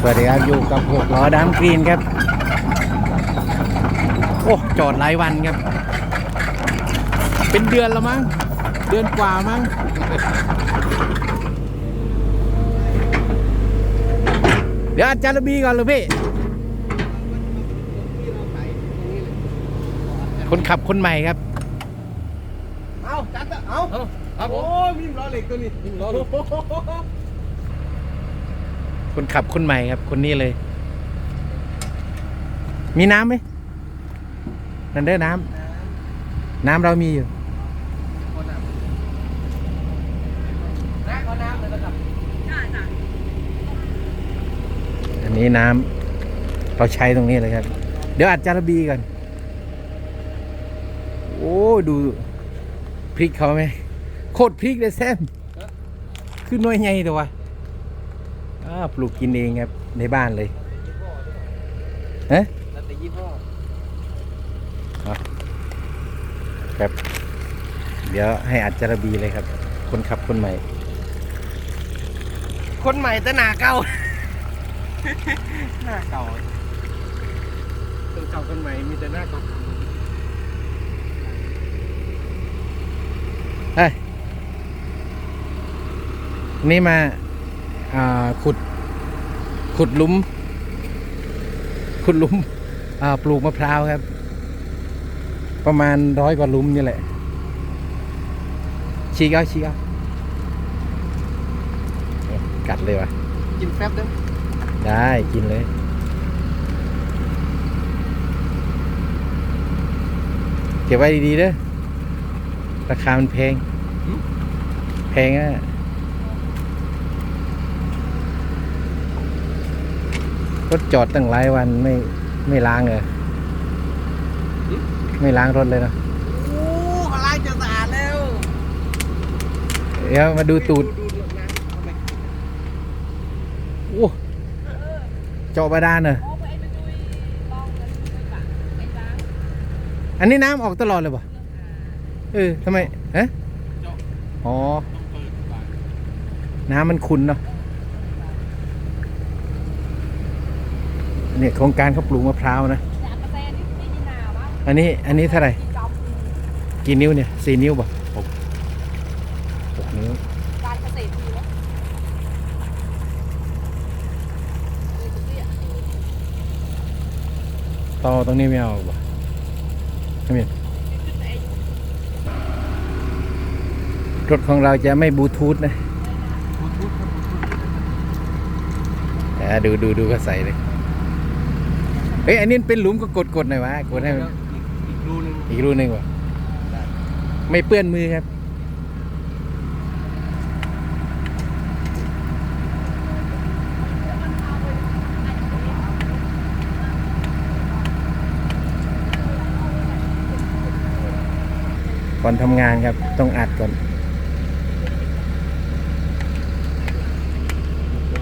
สวัสดีครับอยู่กับหกล้อดามกรีนครับ โอ้จอดหลายวันครับ เป็นเดือนแล้วมั้ง เดือนกว่ามั้งเดี๋ยวอาจารย์ระบีก่อนเลยพี่ คนขับคนใหม่ครับ เอาจัดอะเอาครับโอ้ยมีล้อเหล็กตัวนี้มีล้อเหล็ก คนขับคนใหม่ครับ คนนี้เลย มีน้ำไหมนันเดอร์น้ำน้ำเรามีอยู่แรกเอาน้ำเลยนะครับอันนี้น้ำเราใช้ตรงนี้เลยครับ เดี๋ยวอัดจารบีก่อนโอ้ดูพริกเขาไหมโคตรพริกเลยแซมขึ้นน้อยไงตัววะอ้าว ปลูกกินเองครับในบ้านเลยเอ๊ะแล้วแต่ยี่ห้อครับ เดี๋ยวให้อัดจารบีเลยครับ คนขับคนใหม่ คนใหม่แต่หน้าเก่าหน้าเก่าคนเก่าคนใหม่มีแต่หน้าเก่าเฮ้ยวันนี่มาอ่า ขุดขุดหลุมขุดหลุมอ่าปลูกมะพร้าวครับ ประมาณร้อยกว่าหลุมนี่แหละชี้เอาชี้เอาเนี่ยกัดเลยวะกินแป๊บเด้อได้กินเลยเก็บไว้ดีๆเด้อราคามันแพง แพงอะ รถจอดตั้งหลายวันไม่ไม่ล้างเลยไม่ล้างรถเลยเนอะโอ้เขาล้างจนสะอาดแล้วเดี๋ยวมาดูตูดดูดูน้ำเอาไปโอ้เจาะบาดาลเนอะอันนี้น้ำออกตลอดเลยป่ะเออทำไมฮะอ๋อ น้ำมันขุ่นเนาะ เนี่ยโครงการเขาปลูกมะพร้าวนะ อันนี้อันนี้เท่าไหร่ กี่นิ้วเนี่ยสี่นิ้วป่ะหกหกนิ้วการเกษตรมีแล้วต่อตรงนี้ไม่เอาป่ะไม่มีรถของเราจะไม่บลูทูธนะอ่าดูดูดูก็ใส่เลย เฮ้ยอันนี้เป็นหลุมก็กดกดหน่อยวะกดให้มันอีกอีกรูนึงอีกรูหนึ่งวะไม่เปื้อนมือครับ ก่อนทำงานครับต้องอัดก่อน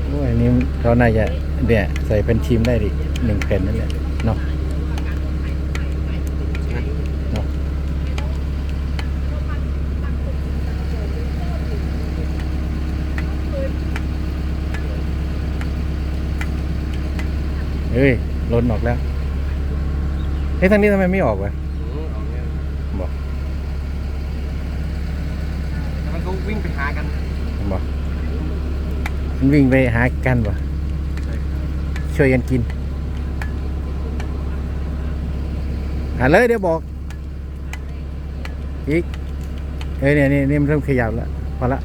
โอ้ยอันนี้เขาน่าจะเนี่ยใส่เป็นทีมได้ดิ หนึ่งแผ่นนั่นแหละเนาะเนาะเฮ้ยล้นออกแล้วเฮ้ยทางนี้ทำไมไม่ออกวะอืมเอาเนี่ยบอกแต่มันก็วิ่งไปหากันบอกมันวิ่งไปหากันบ่ใช่ช่วยกันกิน หาเลยเดี๋ยวบอก อีก เอ้ยเนี่ยนี่นี่มันเริ่มขยับแล้วพอละ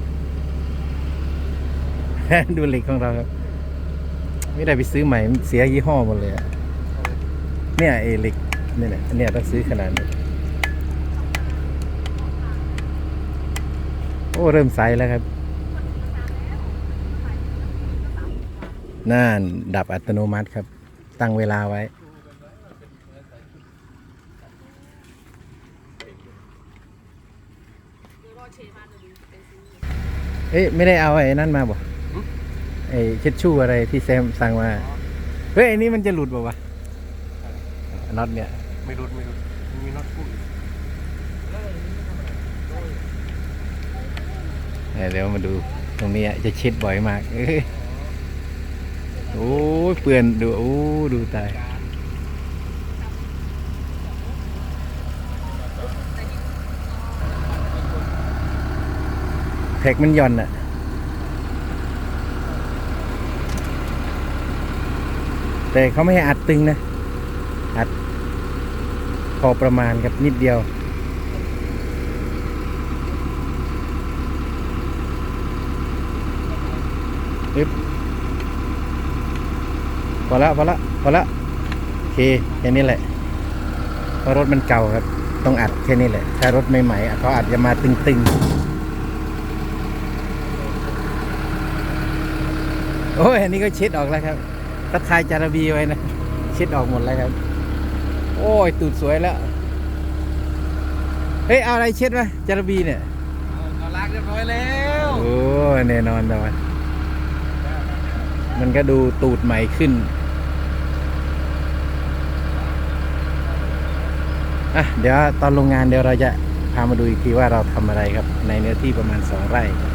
ดูเหล็กของเราครับ ไม่ได้ไปซื้อใหม่เสียยี่ห้อหมดเลยอะเนี่ยไอ้เหล็กนี่แหละเนี่ยต้องซื้อขนาดนี้โอ้เริ่มใสแล้วครับน่านดับอัตโนมัติครับ ตั้งเวลาไว้ เอ้ยไม่ได้เอาไอ้นั่นมาบ่ไอ้เช็ดชู่อะไรที่แซมสั่งมา เฮ้ยไอ้นี่มันจะหลุดบ่วะน็อตเนี่ย ไม่รุดไม่รุดมีน็อตคู่อีกเออเดี๋ยวมาดูตรงนี้อะจะเช็ดบ่อยมากเอ้ยโอ้ยยเปื่อนดูโอ้ดูตาย แท็กมันหย่อนอะแต่เขาไม่ให้อัดตึงนะ อัด พอประมาณครับนิดเดียว ปึ๊บพอละพอละพอละโอเคแค่นี้แหละเพราะรถมันเก่าครับ ต้องอัดแค่นี้แหละ ถ้ารถใหม่ๆเขาอาจจะมาตึงๆ โอ้ยอันนี้ก็เช็ดออกแล้วครับตะทายจาระบีไว้นะเช็ดออกหมดแล้วครับ โอ้ยตูดสวยแล้วเฮ้ยเอาอะไรเช็ดวะจาระบีเนี่ยเอาล้างเรียบร้อยแล้วโอ้แน่นอนเลยมันก็ดูตูดใหม่ขึ้นอะเดี๋ยวตอนโรงงานเดี๋ยวเราจะพามาดูอีกทีว่าเราทำอะไรครับ ในเนื้อที่ประมาณสองไร่ครับ